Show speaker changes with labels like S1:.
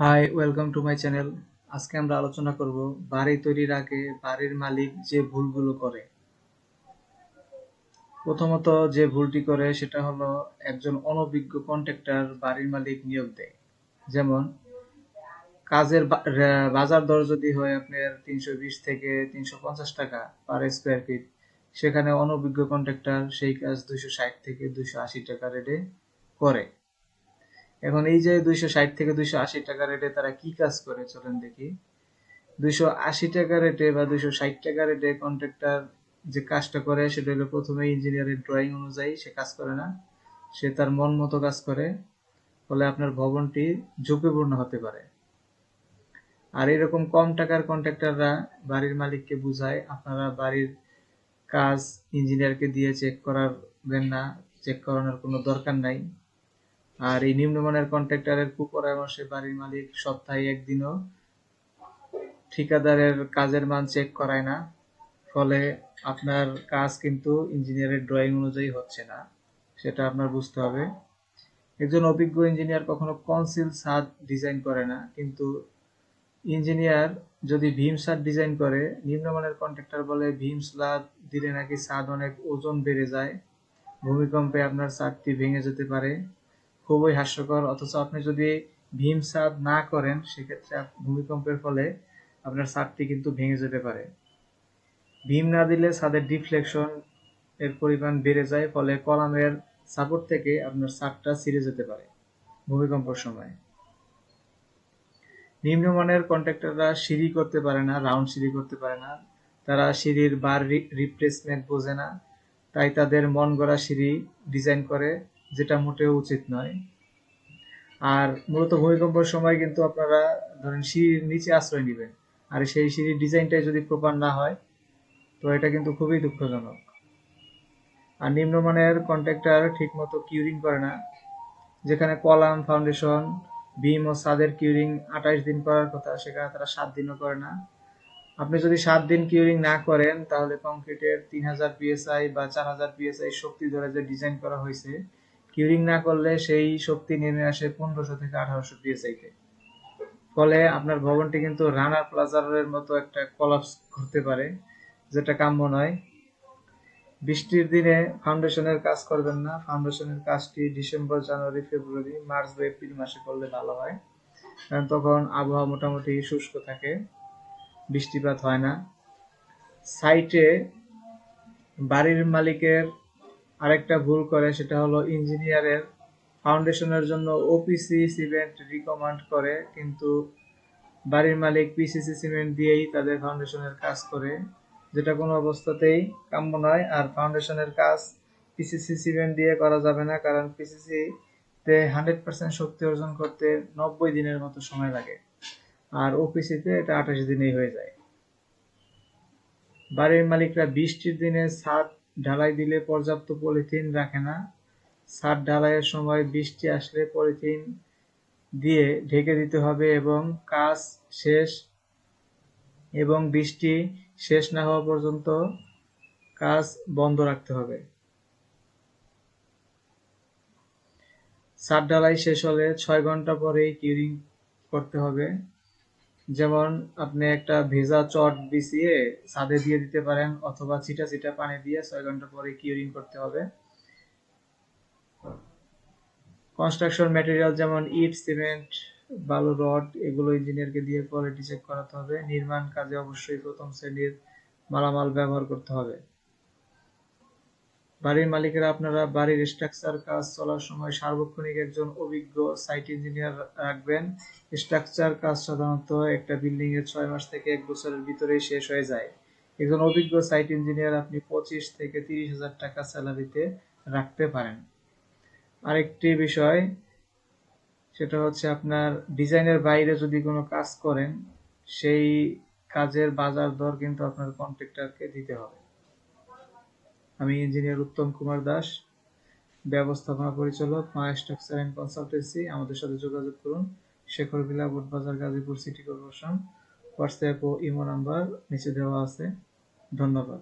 S1: Hi welcome to my channel আজকে আমরা আলোচনা করব বাড়ি তৈরির আগে বাড়ির মালিক যে ভুলগুলো করে। প্রথমত যে ভুলটি করে সেটা হলো একজন অনভিজ্ঞ কন্ট্রাক্টর বাড়ির মালিক নিয়োগ দেয়। যেমন, কাজের বাজার দর যদি হয় আপনার তিনশো বিশ থেকে তিনশো পঞ্চাশ টাকা পার স্কোয়ার ফিট সেখানে অনভিজ্ঞ কন্ট্রাক্টর সেই কাজ দুইশো ষাট থেকে দুইশো আশি টাকা রেটে করে। এখন এই যে দুইশো ষাট থেকে দুইশো আশি টাকা রেটে তারা কি কাজ করে, চলেন দেখি। দুইশো আশি টাকা রেটে বা দুইশো ষাট টাকা রেটে কন্ট্রাক্টর যে কাজটা করে, সেটা হলো প্রথমে ইঞ্জিনিয়ারের ড্রয়িং অনুযায়ী সে কাজ করে না। সে তার মন মতো কাজ করে, ফলে আপনার ভবনটি ঝুঁকিপূর্ণ হতে পারে। আর এরকম কম টাকার কন্ট্রাক্টররা বাড়ির মালিককে বুঝায়, আপনারা বাড়ির কাজ ইঞ্জিনিয়ারকে দিয়ে চেক করাবেন না চেক করানোর কোনো দরকার নাই। আর এই নিম্নমানের কন্ট্রাক্টরের কুপরামর্শে বাড়ির মালিক সপ্তাহে একদিনও ঠিকাদারের কাজের মান চেক করায় না। ফলে আপনার কাজ কিন্তু ইঞ্জিনিয়ারের ড্রয়িং অনুযায়ী হচ্ছে না, সেটা আপনার বুঝতে হবে। একজন অভিজ্ঞ ইঞ্জিনিয়ার কখনো কনসিল ছাদ ডিজাইন করে না, কিন্তু ইঞ্জিনিয়ার যদি ভীম ছাদ ডিজাইন করে, নিম্নমানের কন্ট্রাক্টর বলে ভীম স্ল্যাব দিলে নাকি সাদ অনেক ওজন বেড়ে যায়, ভূমিকম্পে আপনার ছাদটি ভেঙে যেতে পারে। খুবই হাস্যকর, অথচ আপনি যদি ভীম ছাদ না করেন, সেক্ষেত্রে ভূমিকম্পের ফলে আপনার ছাদটি কিন্তু ভেঙে যেতে পারে। ভীম না দিলে ছাদের ডিফ্লেকশন এর পরিমাণ বেড়ে যায়, ফলে কলামের সাপোর্ট থেকে আপনার ছাদটা ছিঁড়ে যেতে পারে ভূমিকম্পের সময়। নিম্নমানের কন্ট্রাক্টররা সিঁড়ি করতে পারে না, রাউন্ড সিঁড়ি করতে পারে না। তারা সিঁড়ির বার রিপ্লেসমেন্ট বোঝে না, তাই তাদের মন গড়া সিঁড়ি ডিজাইন করে যেটা মোটেও উচিত নয়। আর মূলত ভূমিকম্পের সময় কিন্তু আপনারা ধরেন সিঁড়ির নিচে আশ্রয় নেবেন। আর সেই সিঁড়ির ডিজাইনটাই যদি প্রপার না হয়, তো এটা কিন্তু খুবই দুঃখজনক। আর নিম্নমানের কন্ট্রাক্টর ঠিকমতো কিউরিং করে না, যেখানে কলাম ফাউন্ডেশন বিম ও ছাদের কিউরিং আঠাশ দিন করার কথা, সেখানে তারা সাত দিনও করে না। আপনি যদি সাত দিন কিউরিং না করেন, তাহলে কংক্রিটের তিন হাজার পিএসআই বা চার হাজার পিএসআই শক্তি ধরে যে ডিজাইন করা হয়েছে কিউরিং না করলে সেই শক্তি নেমে আসে পনেরোশো থেকে আঠারোশো পিএসআই তে ফলে আপনার ভবনটি কিন্তু রানার প্লাজারের মতো একটা কলাপস ঘটতে পারে, যেটা কাম্য নয়। বৃষ্টির দিনে ফাউন্ডেশনের কাজ করবেন না। ফাউন্ডেশনের কাজটি ডিসেম্বর, জানুয়ারি, ফেব্রুয়ারি, মার্চ বা এপ্রিল মাসে করলে ভালো হয়। কারণ তখন আবহাওয়া মোটামুটি শুষ্ক থাকে, বৃষ্টিপাত হয় না। সাইটে বাড়ির মালিকের আরেকটা ভুল করে, সেটা হলো ইঞ্জিনিয়ারের ফাউন্ডেশনের জন্য ওপিসি সিমেন্ট রিকমান্ড করে, কিন্তু বাড়ির মালিক পিসিসি সিমেন্ট দিয়েই তাদের ফাউন্ডেশনের কাজ করে। যেটা কোনো অবস্থাতেই কাম্য নয়, আর ফাউন্ডেশনের কাজ পিসিসি সিমেন্ট দিয়ে করা যাবে না, কারণ পিসিসি তে হান্ড্রেড পার্সেন্ট শক্তি অর্জন করতে নব্বই দিনের মতো সময় লাগে, আর ওপিসিতে এটা আঠাশ দিনেই হয়ে যায়। বাড়ির মালিকরা বৃষ্টির দিনে ছাদ ঢালাই দিলে পর্যাপ্ত পলিথিন রাখে না। ছাদ ঢালাইয়ের সময় বৃষ্টি আসলে পলিথিন দিয়ে ঢেকে দিতে হবে এবং কাজ শেষ এবং বৃষ্টি শেষ না হওয়া পর্যন্ত কাজ বন্ধ রাখতে হবে। ছাদ ঢালাই শেষ হলে ছয় ঘণ্টা পরেই কিউরিং করতে হবে। যেমন আপনি একটা ভেজা চট বিছিয়ে ছাদে দিয়ে দিতে পারেন অথবা ছিটা ছিটা পানি দিয়ে ছয় ঘণ্টা পরে কিউরিং করতে হবে। কনস্ট্রাকশন ম্যাটেরিয়াল যেমন ইট, সিমেন্ট, বালু, রড, এগুলো ইঞ্জিনিয়ারকে দিয়ে কোয়ালিটি চেক করাতে হবে। নির্মাণ কাজে অবশ্যই প্রথম শ্রেণির মালামাল ব্যবহার করতে হবে। বাড়ির মালিকেরা আপনারা বাড়ির স্ট্রাকচার কাজ চলার সময় সার্বক্ষণিক একজন অভিজ্ঞ সাইট ইঞ্জিনিয়ার রাখবেন। স্ট্রাকচার কাজ সাধারণত একটা বিল্ডিং এর ছয় মাস থেকে এক বছরের ভিতরেই শেষ হয়ে যায়। একজন অভিজ্ঞ সাইট ইঞ্জিনিয়ার আপনি পঁচিশ থেকে তিরিশ হাজার টাকা স্যালারিতে রাখতে পারেন। আরেকটি বিষয়, সেটা হচ্ছে আপনার ডিজাইনের বাইরে যদি কোনো কাজ করেন, সেই কাজের বাজার দর কিন্তু আপনার কন্ট্রাক্টরকে দিতে হবে। আমি ইঞ্জিনিয়ার উত্তম কুমার দাস, ব্যবস্থাপনা পরিচালক মা স্ট্রাকচার অ্যান্ড কনসালটেন্সি। আমাদের সাথে যোগাযোগ করুন। শেখর ভিলা বাজার গাজীপুর সিটি কর্পোরেশন। হোয়াটসঅ্যাপ ও ইমো নাম্বার নিচে দেওয়া আছে। ধন্যবাদ।